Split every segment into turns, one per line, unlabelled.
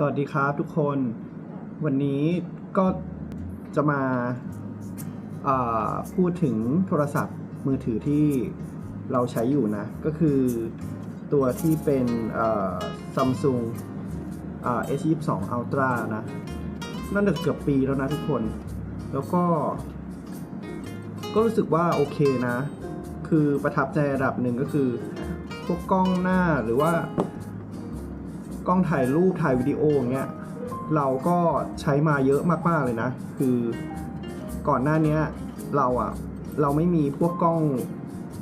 สวัสดีครับทุกคน วันนี้ก็จะมาาพูดถึงโทรศัพท์มือถือที่เราใช้อยู่นะ ก็คือตัวที่เป็นซัมซุง S22 Ultra นะ นั่นเกือบปีแล้วนะทุกคน แล้วก็ ก็รู้สึกว่าโอเคนะ คือประทับใจระดับหนึ่งก็คือ พวกกล้องหน้าหรือว่า กล้องถ่ายรูปถ่ายวิดีโออย่างเงี้ยเราก็ใช้มาเยอะมากๆเลยนะ คือก่อนหน้านี้เราอะเราไม่มีพวกกล้อง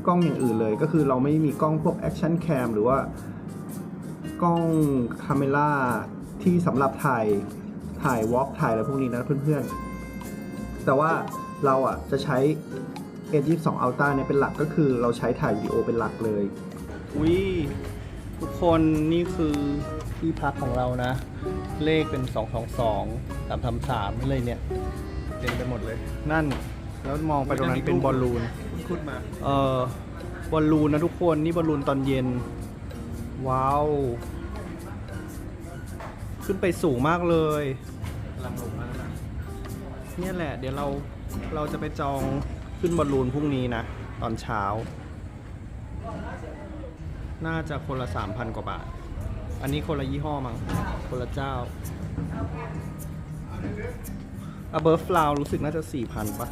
กล้องอย่างอื่นเลย ก็คือเราไม่มีกล้องพวกแอคชั่นแคมหรือว่ากล้องคาเมล่าที่สำหรับถ่ายถ่ายวอล์กถ่ายอะไรพวกนี้นะเพื่อนๆ แต่ว่าเราอะจะใช้ S22 Ultra เนี่ยเป็นหลักก็คือเราใช้ถ่ายวิดีโอเป็นหลักเลยวิทุกคนนี่คือ ที่พักของเรานะ เลขเป็น 222 3 3 3นี่เลยเนี่ยเต็มไปหมดเลย นั่นแล้วมองไปตรงนั้นเป็นบอลลูน
คุดมา
เอ่อบอลลูนนะทุกคนนี่บอลลูนตอนเย็น ว้าว ขึ้นไปสูงมากเลย
กำลังลงแล้วนะ
เนี่ยแหละ เดี๋ยวเราเราจะไปจองขึ้นบอลลูนพรุ่งนี้นะ ตอนเช้า น่าจะคนละสามพันกว่าบาท อันนี้คนละยี่ห้อมั้งคนละเจ้า a b o v e Flow รู้สึกน่าจะสี่พันปะ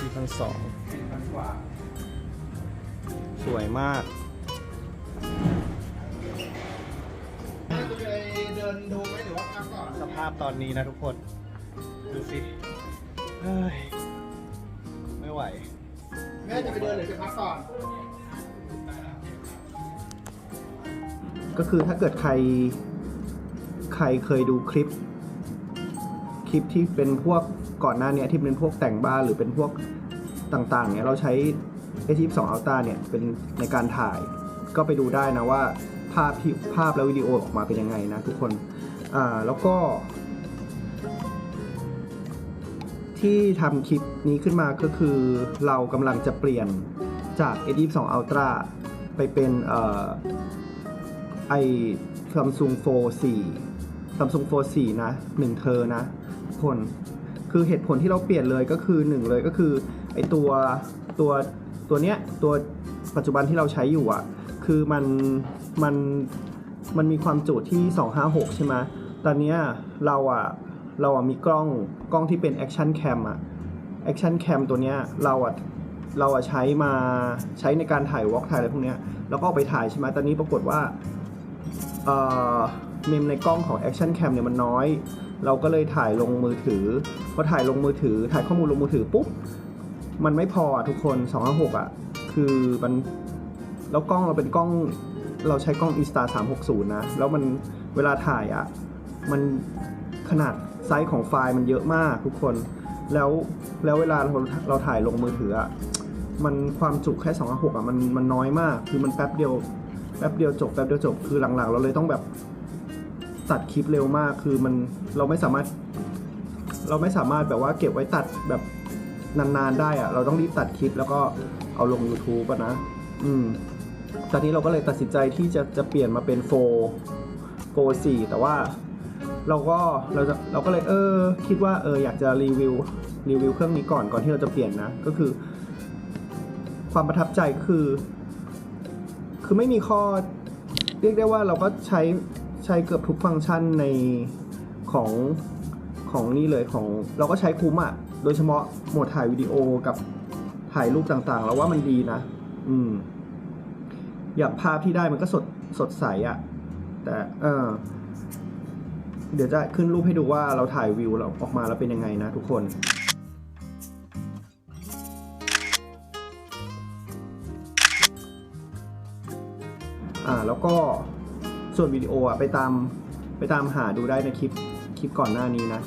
สี่
พันสอง
สี่พันกว่า
สวยมาก
จะไปเดินดูไหมหรือว่าพักก่อน
สภาพตอนนี้นะทุกคน ดูสิเฮ้ยไม่ไหว
แม่จะไปเดินหรือจะพักก่อน
ก็คือถ้าเกิดใครใครเคยดูคลิป คลิปที่เป็นพวกก่อนหน้าเนี้ยที่เป็นพวกแต่งบ้านหรือเป็นพวกต่างๆเนี่ยเราใช้ S22 Ultra เนี่ยเป็นในการถ่าย ก็ไปดูได้นะว่าภาพที่ภาพและวิดีโอออกมาเป็นยังไงนะทุกคนอ่าแล้วก็ ที่ทำคลิปนี้ขึ้นมาก็คือเรากำลังจะเปลี่ยนจาก S22 Ultra ไปเป็นเอ่อ ไอ Samsung Fold 4 Samsung Fold 4นะ1เทอร์นะคนคือเหตุผลที่เราเปลี่ยนเลยก็คือ1เลยก็คือไอตัวตัวตัวเนี้ยตัวปัจจุบันที่เราใช้อยู่อะ่ะคือมันมันมันมีความจุที่ 256 ใช่ไหมตอนเนี้ยเราอะ่ะเราอะมีกล้องกล้องที่เป็น Action Cam อะ Action Cam ตัวเนี้ยเราอะเราอะใช้มาใช้ในการถ่ายวอล์กถ่ายอะไรพวกเนี้ยแล้วก็เอาไปถ่ายใช่ไหมตอนนี้ปรากฏว่า เมมในกล้องของ Action Cam เนี่ยมันน้อย เราก็เลยถ่ายลงมือถือพอถ่ายลงมือถือ ถ่ายข้อมูลลงมือถือปุ๊บมันไม่พอทุกคน256อะคือมันแล้วกล้องเราเป็นกล้องเราใช้กล้อง Insta 360 นะ แล้วมันเวลาถ่ายอะ มันขนาดไซส์ของไฟล์มันเยอะมากทุกคน แล้วแล้วเวลาเราเราถ่ายลงมือถืออะ มันความจุแค่256อะมันมันน้อยมาก คือมันแป๊บเดียว แป๊บเดียวจบแป๊บเดียวจบคือหลังๆ เราเลยต้องแบบตัดคลิปเร็วมากคือมันเราไม่สามารถ เราไม่สามารถแบบว่าเก็บไว้ตัดแบบนานๆได้อะเราต้องรีบตัดคลิปแล้วก็เอาลง YouTube อะนะ อืม ตอนนี้เราก็เลยตัดสินใจที่จะจะเปลี่ยนมาเป็นโฟโฟสี่แต่ว่าเราก็เราจะเราก็เลยเออ คิดว่าเอออยากจะรีวิวรีวิวเครื่องนี้ก่อนก่อนที่เราจะเปลี่ยนนะ ก็คือ ความประทับใจคือ คือไม่มีข้อ เรียกได้ว่าเราก็ใช้ใช้เกือบทุกฟังก์ชันในของของนี่เลยของเราก็ใช้คุ้มอะ่ะ โดยเฉพาะโหมดถ่ายวิดีโอกับถ่ายรูปต่างๆ เราว่ามันดีนะ อืม อย่างภาพที่ได้มันก็สดสดใสอะ่ะ แต่เออเดี๋ยวจะขึ้นรูปให้ดูว่าเราถ่ายวิวเราออกมาแล้วเป็นยังไงนะทุกคน อ่าแล้วก็ส่วนวิดีโออะไปตามไปตามหาดูได้ในคลิปคลิปก่อนหน้านี้นะ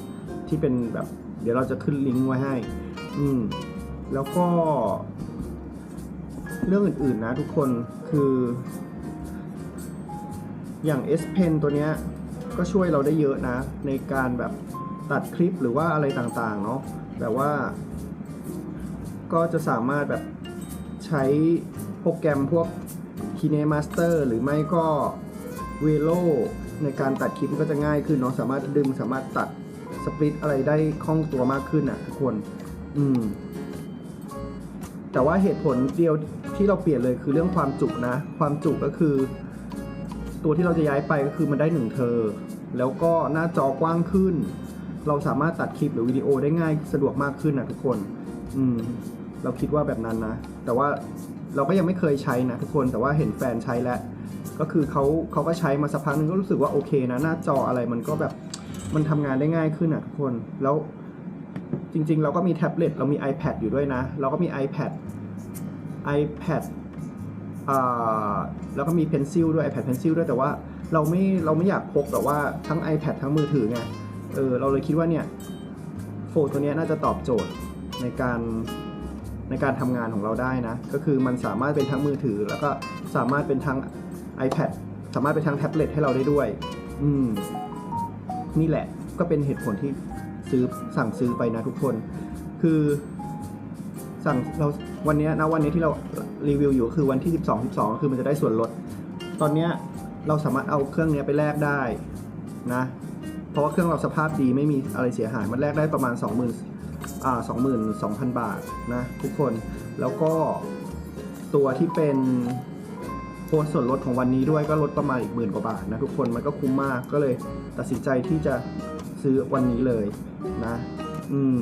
ที่เป็นแบบเดี๋ยวเราจะขึ้นลิงก์ไว้ให้ อืม แล้วก็ เรื่องอื่นๆนะทุกคนคือ อย่าง S Pen ตัวเนี้ยก็ช่วยเราได้เยอะนะ ในการแบบตัดคลิปหรือว่าอะไรต่างๆ เนาะแบบว่า ก็จะสามารถแบบใช้โปรแกรมพวก KineMaster หรือไม่ก็ Velo ในการตัดคลิปก็จะง่ายขึ้นเนาะสามารถดึงสามารถตัดสปลิตอะไรได้คล่องตัวมากขึ้นอะทุกคน อืม แต่ว่าเหตุผลเดียวที่เราเปลี่ยนเลยคือเรื่องความจุนะ ความจุก็คือ ตัวที่เราจะย้ายไปก็คือมันได้หนึ่งเทอร์แล้วก็หน้าจอกว้างขึ้น เราสามารถตัดคลิปหรือวิดีโอได้ง่ายสะดวกมากขึ้นนะทุกคน อืม เราคิดว่าแบบนั้นนะ แต่ว่า เราก็ยังไม่เคยใช้นะทุกคนแต่ว่าเห็นแฟนใช้แล้ว ก็คือเขาเขาก็ใช้มาสักพักหนึงก็รู้สึกว่าโอเคนะ หน้าจออะไรมันก็แบบมันทำงานได้ง่ายขึ้นอะทุกคนแล้วจริง ๆ เราก็มีแท็บเล็ตเรามี iPad อยู่ด้วยนะ เราก็มี iPad iPad อ่าแล้วก็มี Pencil ด้วย iPad Pencil ด้วยแต่ว่าเราไม่เราไม่อยากพกแบบว่าทั้ง iPad ทั้งมือถือไงเออเราเลยคิดว่าเนี่ยโฟนตัวนี้น่าจะตอบโจทย์ในการ ในการทำงานของเราได้นะ ก็คือมันสามารถเป็นทั้งมือถือ แล้วก็สามารถเป็นทั้ง iPad สามารถเป็นทั้งแท็บเล็ตให้เราได้ด้วย อืม นี่แหละก็เป็นเหตุผลที่ซื้อสั่งซื้อไปนะทุกคน คือสั่งเราวันนี้นะวันนี้ที่เรารีวิวอยู่คือวันที่ 12 12 คือมันจะได้ส่วนลด ตอนเนี้ยเราสามารถเอาเครื่องเนี้ยไปแลกได้นะ เพราะว่าเครื่องเราสภาพดีไม่มีอะไรเสียหาย มันแลกได้ประมาณ 2,000 20,000อ่า22,000บาทนะทุกคนแล้วก็ตัวที่เป็นโค้ดส่วนลดของวันนี้ด้วยก็ลดประมาณอีกหมื่นกว่าบาทนะทุกคนมันก็คุ้มมากก็เลยตัดสินใจที่จะซื้อวันนี้เลยนะ อืม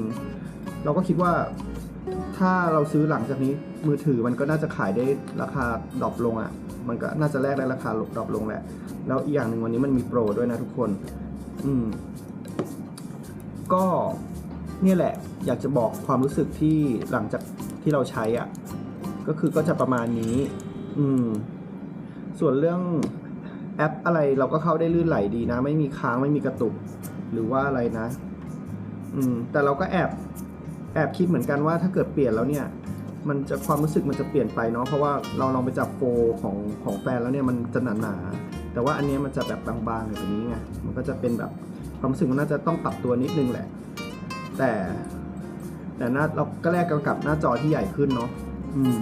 เราก็คิดว่าถ้าเราซื้อหลังจากนี้มือถือมันก็น่าจะขายได้ราคาดรอปลงอะ่ะ มันก็น่าจะแลกได้ราคาดรอปลงแหละ แล้วอีกอย่างหนึ่งวันนี้มันมีโปรด้วยนะทุกคน อืม ก็ เนี่ยแหละอยากจะบอกความรู้สึกที่หลังจากที่เราใช้อะ่ะ ก็คือก็จะประมาณนี้ อืม ส่วนเรื่องแอปอะไรเราก็เข้าได้ลื่นไหลดีนะ ไม่มีค้างไม่มีกระตุก หรือว่าอะไรนะ อืม แต่เราก็แอบแอบคิดเหมือนกันว่าถ้าเกิดเปลี่ยนแล้วเนี่ย มันจะความรู้สึกมันจะเปลี่ยนไปเนาะเพราะว่าเราลองไปจับโฟของของแฟนแล้วเนี่ยมันจะหนาหนาแต่ว่าอันนี้มันจะแบบบางๆแบบนี้ไงมันก็จะเป็นแบบความรู้สึกมันน่าจะต้องปรับตัวนิดนึงแหละ แต่แต่หน้าเราก็แลกกันกับหน้าจอที่ใหญ่ขึ้นเนาะอืม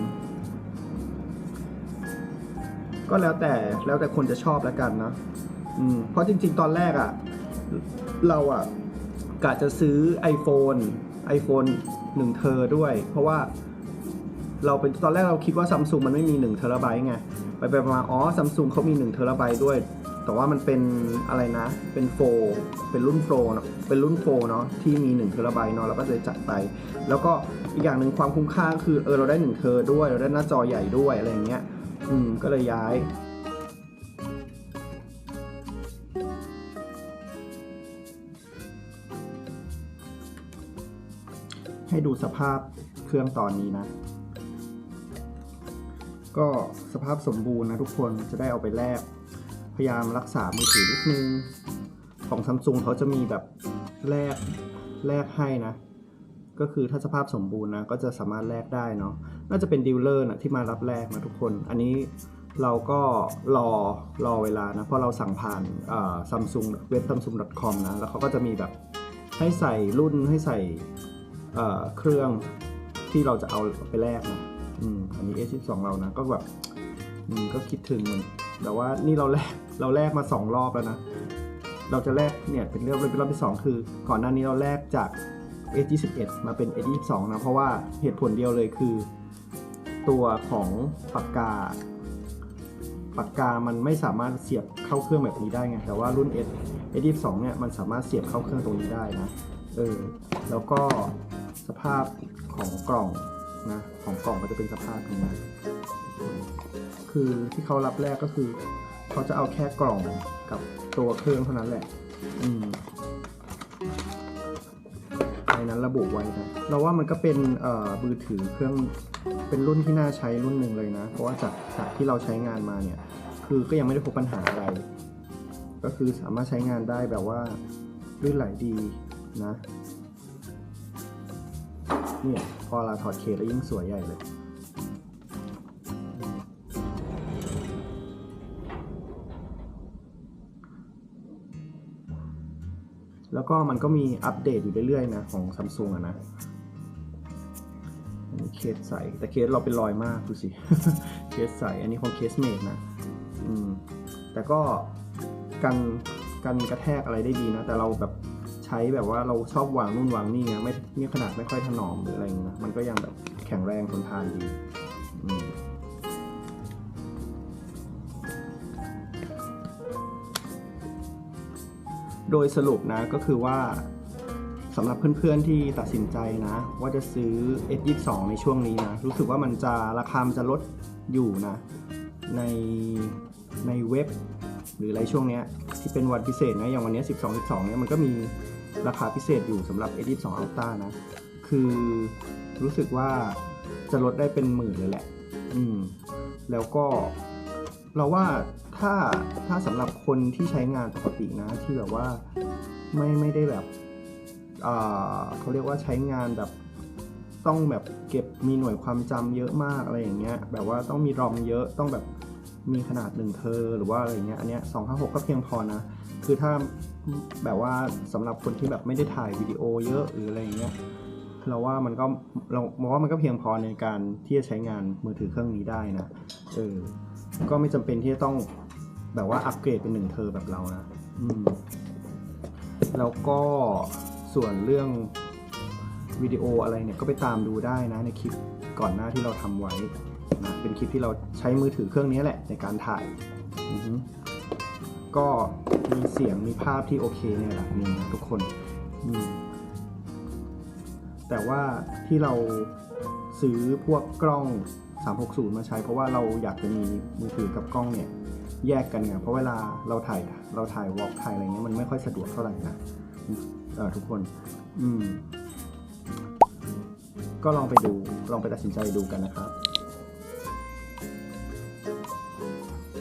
ก็แล้วแต่แล้วแต่คนจะชอบแล้วกันนะอืมเพราะจริง ๆ ตอนแรกอะ่ะ เราอะ่ะกะจะซื้อ iPhone iPhone 1เทอร์ด้วย เพราะว่าเราเป็นตอนแรกเราคิดว่าซัมซุงมันไม่มี1เทราไบต์ไง ไปไปมาอ๋อซัมซุงเขามี1เทราไบต์ด้วย แต่ว่ามันเป็นอะไรนะ เป็นโฟเป็นรุ่นโฟเนอะเป็นรุ่นโฟเนาะที่มี1เทราไบต์เนาะเราก็เลยจัดไป แล้วก็อีกอย่างหนึ่งความคุ้มค่าคือเออเราได้1เทอร์ด้วย เราได้หน้าจอใหญ่ด้วยอะไรเงี้ยอืมก็เลยย้ายให้ดูสภาพเครื่องตอนนี้นะ ก็สภาพสมบูรณ์นะทุกคนจะได้เอาไปแลก พยายามรักษามือถือนิดนึง ของซัมซุงเขาจะมีแบบแลกแลกให้นะ ก็คือถ้าสภาพสมบูรณ์นะ ก็จะสามารถแลกได้เนาะน่าจะเป็นดีลเลอร์นะที่มารับแลกนะทุกคน อันนี้เราก็รอรอเวลานะ เพราะเราสั่งผ่านซัมซุงเว็บ samsung.com นะ แล้วเขาก็จะมีแบบให้ใส่รุ่นให้ใส่เครื่องที่เราจะเอาไปแลกนะอันนี้ A12 เรานะ ก็แบบก็คิดถึงมัน แต่ว่านี่เราแลกเราแลกมาสองรอบแล้วนะ เราจะแลกเนี่ยเป็นเรื่องเป็นรอบที่สองคือ ก่อนหน้านี้เราแลกจาก S21 มาเป็น S22 นะเพราะว่าเหตุผลเดียวเลยคือ ตัวของปากกาปากกามันไม่สามารถเสียบเข้าเครื่องแบบนี้ได้ไงแต่ว่ารุ่น S S22 เนี่ยมันสามารถเสียบเข้าเครื่องตรงนี้ได้นะเออแล้วก็สภาพของกล่องนะของกล่องก็จะเป็นสภาพนี้นะ คือที่เขารับแรกก็คือ เขาจะเอาแค่กล่องกับตัวเครื่องเท่านั้นแหละ อืมในนั้นระบุไว้นะเราว่ามันก็เป็นเอ่อมือถือเครื่องเป็นรุ่นที่น่าใช้รุ่นหนึ่งเลยนะ เพราะว่าจากจากที่เราใช้งานมาเนี่ย คือก็ยังไม่ได้พบปัญหาอะไร ก็คือสามารถใช้งานได้แบบว่าลื่นไหลดีนะเนี่ยพอเราถอดเคสแล้วยิ่งสวยใหญ่เลย แล้วก็มันก็มีอัปเดตอยู่เรื่อยๆนะของซัมซุงอะนะอันนี้เคสใส แต่เคสเราเป็นรอยมากดูสิ เคสใส อันนี้ของเคสเมดนะ อืม แต่ก็กันกันกระแทกอะไรได้ดีนะ แต่เราแบบใช้แบบว่าเราชอบวางนู่นวางนี่ไงไม่นี่ขนาดไม่ค่อยถนอมหรืออะไรเงี้ยนะมันก็ยังแบบแข็งแรงทนทานดี อืม โดยสรุปนะก็คือว่าสำหรับเพื่อนๆที่ตัดสินใจนะ ว่าจะซื้อ S22 ในช่วงนี้นะ รู้สึกว่ามันจะราคามันจะลดอยู่นะ ในในเว็บ หรืออะไรช่วงเนี้ยที่เป็นวันพิเศษนะ อย่างวันเนี้ย12 12เนี่ยมันก็มีราคาพิเศษอยู่สำหรับ S22 Ultra นะ คือรู้สึกว่าจะลดได้เป็นหมื่นเลยแหละ อืม แล้วก็ เราว่าถ้าถ้าสำหรับคนที่ใช้งานปกตินะ ที่แบบว่าไม่ไม่ได้แบบเขาเรียกว่าใช้งานแบบต้องแบบเก็บมีหน่วยความจำเยอะมากอะไรอย่างเงี้ย แบบว่าต้องมีรอมเยอะต้องแบบมีขนาดหนึ่งเทอร์หรือว่าอะไรเงี้ยอันเนี้ยสองห้าหกก็เพียงพอนะ คือถ้าแบบว่าสำหรับคนที่แบบไม่ได้ถ่ายวิดีโอเยอะหรืออะไรเงี้ยเราว่ามันก็เรามองว่ามันก็เพียงพอในการที่จะใช้งานมือถือเครื่องนี้ได้นะเออ ก็ไม่จำเป็นที่จะต้องแบบว่าอัปเกรดเป็นหนึ่งเทอแบบเรานะอืมแล้วก็ส่วนเรื่องวิดีโออะไรเนี่ยก็ไปตามดูได้นะในคลิปก่อนหน้าที่เราทำไว้นะเป็นคลิปที่เราใช้มือถือเครื่องนี้แหละในการถ่ายอือฮึก็มีเสียงมีภาพที่โอเคในระดับหนึงนะทุกคนอืมแต่ว่าที่เราซื้อพวกกล้อง 360 มาใช้ เพราะว่าเราอยากจะมีมือถือกับกล้องเนี่ยแยกกันไงเพราะเวลาเราถ่ายเราถ่ายวอล์กถ่ายอะไรเงี้ยมันไม่ค่อยสะดวกเท่าไหร่นะเออทุกคน อืม ก็ลองไปดูลองไปตัดสินใจดูกันนะครับ